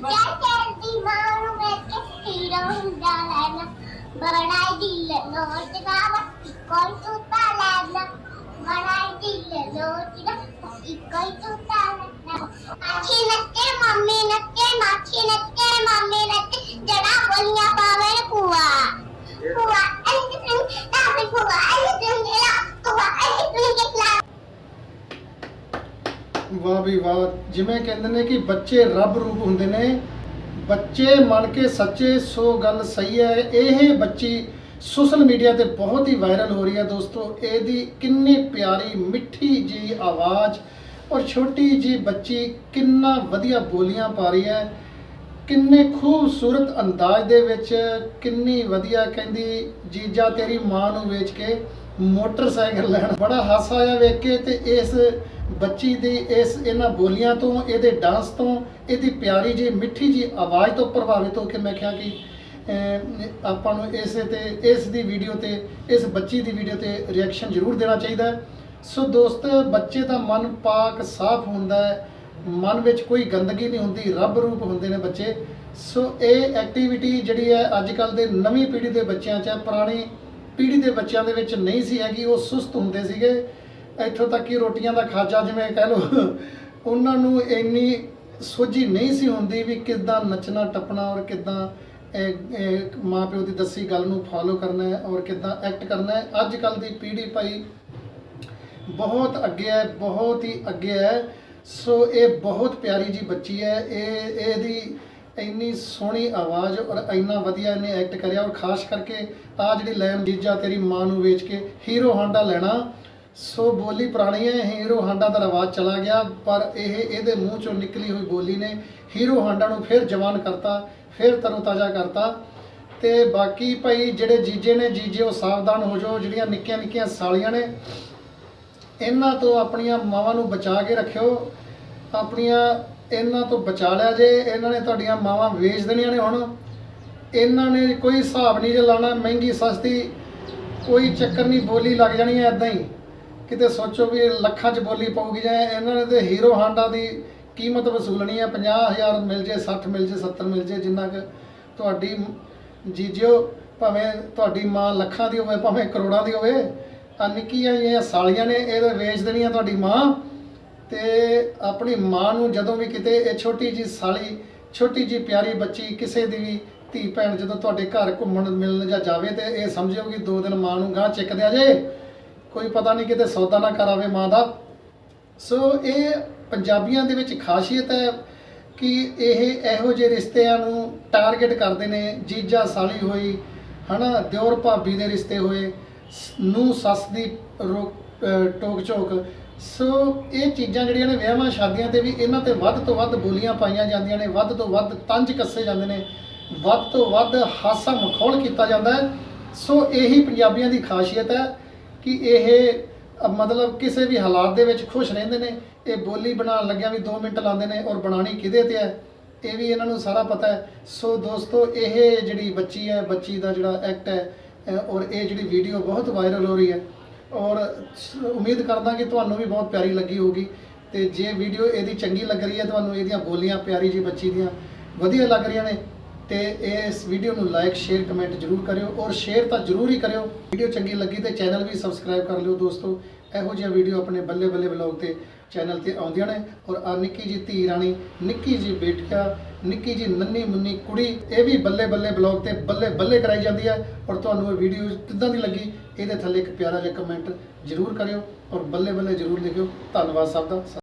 ਚੀਚਾ ਚਲਦੀ ਮਾਂ ਨੂੰ ਵਾਹ ਵੀ ਵਾਹ, ਜਿਵੇਂ ਕਹਿੰਦੇ ਨੇ ਕਿ ਬੱਚੇ ਰੱਬ ਰੂਪ ਹੁੰਦੇ ਨੇ। ਬੱਚੇ ਮੰਨ ਕੇ ਸੱਚੇ, ਸੋ ਗੱਲ ਸਹੀ ਹੈ। ਇਹ ਬੱਚੀ ਸੋਸ਼ਲ ਮੀਡੀਆ ਤੇ ਬਹੁਤ ਹੀ ਵਾਇਰਲ ਹੋ ਰਹੀ ਹੈ ਦੋਸਤੋ। ਇਹਦੀ ਕਿੰਨੀ ਪਿਆਰੀ, ਮਿੱਠੀ ਜੀ ਆਵਾਜ਼ ਔਰ ਛੋਟੀ ਜੀ ਬੱਚੀ ਕਿੰਨਾ ਵਧੀਆ ਬੋਲੀਆਂ ਪਾ ਰਹੀ ਹੈ। ਕਿੰਨੇ ਖੂਬਸੂਰਤ ਅੰਦਾਜ਼ ਦੇ ਵਿੱਚ ਕਿੰਨੀ ਵਧੀਆ ਕਹਿੰਦੀ, ਜੀਜਾ ਤੇਰੀ ਮਾਂ ਨੂੰ ਵੇਚ ਕੇ ਮੋਟਰਸਾਈਕਲ ਲੈਣ। ਬੜਾ ਹਾਸਾ ਆਇਆ ਵੇਖ ਕੇ ਤੇ ਇਸ ਬੱਚੀ ਦੀ ਇਸ ਇਹਨਾਂ ਬੋਲੀਆਂ ਤੋਂ, ਇਹਦੇ ਡਾਂਸ ਤੋਂ, ਇਹਦੀ ਪਿਆਰੀ ਜੀ ਮਿੱਠੀ ਜੀ ਆਵਾਜ਼ ਤੋਂ ਪ੍ਰਭਾਵਿਤ ਹੋ ਕੇ ਮੈਂ ਕਿਹਾ ਕਿ ਆਪਾਂ ਨੂੰ ਇਸੇ ਤੇ, ਇਸ ਦੀ ਵੀਡੀਓ ਤੇ, ਇਸ ਬੱਚੀ ਦੀ ਵੀਡੀਓ ਤੇ ਰਿਐਕਸ਼ਨ ਜ਼ਰੂਰ ਦੇਣਾ ਚਾਹੀਦਾ ਸੋ ਦੋਸਤ, ਬੱਚੇ ਦਾ ਮਨ ਪਾਕ ਸਾਫ਼ ਹੁੰਦਾ ਹੈ। ਮਨ ਵਿੱਚ ਕੋਈ ਗੰਦਗੀ ਨਹੀਂ ਹੁੰਦੀ, ਰੱਬ ਰੂਪ ਹੁੰਦੇ ਨੇ ਬੱਚੇ। ਸੋ ਇਹ ਐਕਟੀਵਿਟੀ ਜਿਹੜੀ ਹੈ, ਅੱਜ ਕੱਲ ਦੇ ਨਵੀਂ ਪੀੜ੍ਹੀ ਦੇ ਬੱਚਿਆਂ 'ਚ ਹੈ। ਪੁਰਾਣੀ ਪੀੜ੍ਹੀ ਦੇ ਬੱਚਿਆਂ ਦੇ ਵਿੱਚ ਨਹੀਂ ਸੀ ਹੈਗੀ, ਉਹ ਸੁਸਤ ਹੁੰਦੇ ਸੀਗੇ। ਇੱਥੋਂ ਤੱਕ ਕਿ ਰੋਟੀਆਂ ਦਾ ਖਾਜਾ ਜਿਵੇਂ ਕਹਿ ਲਓ, ਉਹਨਾਂ ਨੂੰ ਇੰਨੀ ਸੋਝੀ ਨਹੀਂ ਸੀ ਹੁੰਦੀ ਵੀ ਕਿੱਦਾਂ ਨੱਚਣਾ, ਟੱਪਣਾ ਔਰ ਕਿੱਦਾਂ ਮਾਂ ਪਿਓ ਦੀ ਦੱਸੀ ਗੱਲ ਨੂੰ ਫਾਲੋ ਕਰਨਾ ਹੈ ਔਰ ਕਿੱਦਾਂ ਐਕਟ ਕਰਨਾ ਹੈ। ਅੱਜ ਕੱਲ ਦੀ ਪੀੜ੍ਹੀ ਭਾਈ ਬਹੁਤ ਅੱਗੇ ਹੈ, ਬਹੁਤ ਹੀ ਅੱਗੇ ਹੈ। ਸੋ ਇਹ ਬਹੁਤ ਪਿਆਰੀ ਜੀ ਬੱਚੀ ਹੈ। ਇਹ, ਇਹਦੀ ਇੰਨੀ ਸੋਹਣੀ ਆਵਾਜ਼ ਔਰ ਇੰਨਾ ਵਧੀਆ ਇਹਨੇ ਐਕਟ ਕਰਿਆ ਔਰ ਖਾਸ ਕਰਕੇ ਆ ਜਿਹੜੀ ਲੈਣ ਜੀਜਾ ਤੇਰੀ ਮਾਂ ਨੂੰ ਵੇਚ ਕੇ ਹੀਰੋ ਹਾਂਡਾ ਲੈਣਾ, ਸੋ ਬੋਲੀ ਪੁਰਾਣੀ ਹੈ ਹੀਰੋ ਹਾਂਡਾ ਦਾ ਰਿਵਾਜ ਚਲਾ ਗਿਆ, ਪਰ ਇਹ, ਇਹਦੇ ਮੂੰਹ ਚੋਂ ਨਿਕਲੀ ਹੋਈ ਬੋਲੀ ਨੇ ਹੀਰੋ ਹਾਂਡਾ ਨੂੰ ਫਿਰ ਜਵਾਨ ਕਰਤਾ, ਫਿਰ ਤਰੋਤਾਜ਼ਾ ਕਰਤਾ। ਤੇ ਬਾਕੀ ਭਾਈ ਜਿਹੜੇ ਜੀਜੇ ਨੇ, ਜੀਜੇ ਉਹ ਸਾਵਧਾਨ ਹੋ ਜਾਓ, ਜਿਹੜੀਆਂ ਨਿੱਕੀਆਂ ਨਿੱਕੀਆਂ ਸਾਲੀਆਂ ਨੇ, ਇਹਨਾਂ ਤੋਂ ਆਪਣੀਆਂ ਮਾਵਾਂ ਨੂੰ ਬਚਾ ਕੇ ਰੱਖਿਓ, ਆਪਣੀਆਂ ਇਹਨਾਂ ਤੋਂ ਬਚਾ ਲਿਆ ਜੇ, ਇਹਨਾਂ ਨੇ ਤੁਹਾਡੀਆਂ ਮਾਵਾਂ ਵੇਚ ਦੇਣੀਆਂ ਨੇ ਹੁਣ। ਇਹਨਾਂ ਨੇ ਕੋਈ ਹਿਸਾਬ ਨਹੀਂ ਜੇ ਲਾਣਾ ਮਹਿੰਗੀ ਸਸਤੀ ਕੋਈ ਚੱਕਰ ਨਹੀਂ, ਬੋਲੀ ਲੱਗ ਜਾਣੀ ਹੈ ਇਦਾਂ ਹੀ। ਕਿਤੇ ਸੋਚੋ ਵੀ ਲੱਖਾਂ 'ਚ ਬੋਲੀ ਪਊਗੀ ਜਾਂ ਇਹਨਾਂ ਨੇ ਤੇ ਹੀਰੋ ਹਾਂਡਾ ਦੀ ਕੀਮਤ ਵਸੂਲਣੀ ਹੈ 50000 ਮਿਲ ਜੇ 60 ਮਿਲ ਜੇ 70 ਮਿਲ ਜੇ, ਜਿੰਨਾ ਕੁ ਤੁਹਾਡੀ ਜੀਜਿਓ ਭਾਵੇਂ ਤੁਹਾਡੀ ਮਾਂ ਲੱਖਾਂ ਦੀ ਹੋਵੇ, ਭਾਵੇਂ ਕਰੋੜਾਂ ਦੀ ਹੋਵੇ ਆ ਨਿੱਕੀਆਂ ਜਿਹੀਆਂ ਸਾਲੀਆਂ ਨੇ ਇਹਦੇ ਵੇਚ ਦੇਣੀ ਆ ਤੁਹਾਡੀ ਮਾਂ। ਤੇ ਆਪਣੀ ਮਾਂ ਨੂੰ ਜਦੋਂ ਵੀ ਕਿਤੇ ਇਹ ਛੋਟੀ ਜੀ ਸਾਲੀ, ਛੋਟੀ ਜੀ ਪਿਆਰੀ ਬੱਚੀ ਕਿਸੇ ਦੀ ਵੀ ਧੀ ਭੈਣ ਜਦੋਂ ਤੁਹਾਡੇ ਘਰ ਘੁੰਮਣ ਮਿਲਣ ਜਾਂ ਜਾਵੇ ਤੇ ਇਹ ਸਮਝਿਓ ਕਿ ਦੋ ਦਿਨ ਮਾਂ ਨੂੰ ਗਾਂ ਚੱਕ ਦਿਆ ਜੇ। ਕੋਈ ਪਤਾ ਨਹੀਂ ਕਿਤੇ ਸੌਦਾ ਨਾ ਕਰਾਵੇ ਮਾਂ ਦਾ। ਸੋ ਇਹ ਪੰਜਾਬੀਆਂ ਦੇ ਵਿੱਚ ਖਾਸੀਅਤ ਹੈ ਕਿ ਇਹ ਇਹੋ ਜਿਹੇ ਰਿਸ਼ਤਿਆਂ ਨੂੰ ਟਾਰਗੇਟ ਕਰਦੇ ਨੇ, ਜੀਜਾ ਸਾਲੀ ਹੋਈ, ਹਨਾ, ਦਿਓਰ ਭਾਬੀ ਦੇ ਰਿਸ਼ਤੇ ਹੋਏ ਨੂੰ ਸੱਸ ਦੀ ਰੋਕ- ਟੋਕ ਝੋਕ ਸੋ ਇਹ ਚੀਜ਼ਾਂ ਜਿਹੜੀਆਂ ਨੇ ਵਿਆਹਾਂ, ਸ਼ਾਦੀਆਂ ਤੇ ਵੀ ਇਹਨਾਂ ਤੇ ਵੱਧ ਤੋਂ ਵੱਧ ਬੋਲੀਆਂ ਪਾਈਆਂ ਜਾਂਦੀਆਂ ਨੇ, ਵੱਧ ਤੋਂ ਵੱਧ ਤੰਜ ਕੱਸੇ ਜਾਂਦੇ ਨੇ, ਵੱਧ ਤੋਂ ਵੱਧ ਹਾਸਾ ਮਖੌਲ ਕੀਤਾ ਜਾਂਦਾ ਹੈ। ਸੋ ਇਹੀ ਪੰਜਾਬੀਆਂ ਦੀ ਖਾਸੀਅਤ ਹੈ ਕਿ ਇਹ, ਮਤਲਬ ਕਿਸੇ ਵੀ ਹਾਲਾਤ ਦੇ ਵਿੱਚ ਖੁਸ਼ ਰਹਿੰਦੇ ਨੇ, ਇਹ ਬੋਲੀ ਬਣਾਉਣ ਲੱਗਿਆ ਵੀ 2 ਮਿੰਟ ਲਾਉਂਦੇ ਨੇ ਔਰ ਬਣਾਣੀ ਕਿਹਦੇ ਤੇ ਹੈ, ਇਹ ਵੀ ਇਹਨਾਂ ਨੂੰ ਸਾਰਾ ਪਤਾ ਹੈ। ਸੋ ਦੋਸਤੋ, ਇਹ ਜਿਹੜੀ ਬੱਚੀ ਹੈ, ਬੱਚੀ ਦਾ ਜਿਹੜਾ ਐਕਟ ਹੈ ਔਰ ਇਹ ਜਿਹੜੀ ਵੀਡੀਓ ਬਹੁਤ ਵਾਇਰਲ ਹੋ ਰਹੀ ਹੈ। ਔਰ ਉਮੀਦ ਕਰਦਾ ਕਿ ਤੁਹਾਨੂੰ ਵੀ ਬਹੁਤ ਪਿਆਰੀ ਲੱਗੀ ਹੋਊਗੀ ਤੇ ਜੇ ਵੀਡੀਓ ਇਹਦੀ ਚੰਗੀ ਲੱਗ ਰਹੀ ਹੈ, ਤੁਹਾਨੂੰ ਇਹਦੀਆਂ ਬੋਲੀਆਂ ਪਿਆਰੀ ਜੀ ਬੱਚੀ ਦੀਆਂ ਵਧੀਆ ਲੱਗ ਰਹੀਆਂ ਨੇ, ਤੇ ਇਸ ਵੀਡੀਓ ਨੂੰ ਲਾਈਕ ਸ਼ੇਅਰ ਕਮੈਂਟ ਜਰੂਰ ਕਰਿਓ ਔਰ ਸ਼ੇਅਰ ਤਾਂ ਜਰੂਰ ਹੀ ਕਰਿਓ। ਵੀਡੀਓ ਚੰਗੀ ਲੱਗੀ ਤੇ ਚੈਨਲ ਵੀ ਸਬਸਕ੍ਰਾਈਬ ਕਰ ਲਿਓ ਦੋਸਤੋ। ਇਹੋ ਜਿਹੀਆਂ ਵੀਡੀਓ ਆਪਣੇ ਬੱਲੇ ਬੱਲੇ ਵਲੌਗ ਤੇ ਚੈਨਲ ਤੇ ਆਉਂਦੀਆਂ ਨੇ ਔਰ ਆ ਨਿੱਕੀ ਜੀ ਧੀ ਰਾਣੀ, ਨਿੱਕੀ ਜੀ ਬੇਟੀਆ ਨਿੱਕੀ ਜੀ ਨੰਨੀ ਮੁੰਨੀ ਕੁੜੀ, ਇਹ ਵੀ ਬੱਲੇ ਬੱਲੇ ਵਲੌਗ ਤੇ ਬੱਲੇ ਬੱਲੇ ਕਰਾਈ ਜਾਂਦੀ ਹੈ। ਔਰ ਤੁਹਾਨੂੰ ਇਹ ਵੀਡੀਓ ਕਿੱਦਾਂ ਦੀ ਲੱਗੀ, ਇਹਦੇ ਥੱਲੇ ਇੱਕ ਪਿਆਰਾ ਜਿਹਾ ਕਮੈਂਟ ਜਰੂਰ ਕਰਿਓ ਔਰ ਬੱਲੇ ਬੱਲੇ ਜਰੂਰ ਲਿਖਿਓ। ਧੰਨਵਾਦ ਸਭ ਦਾ।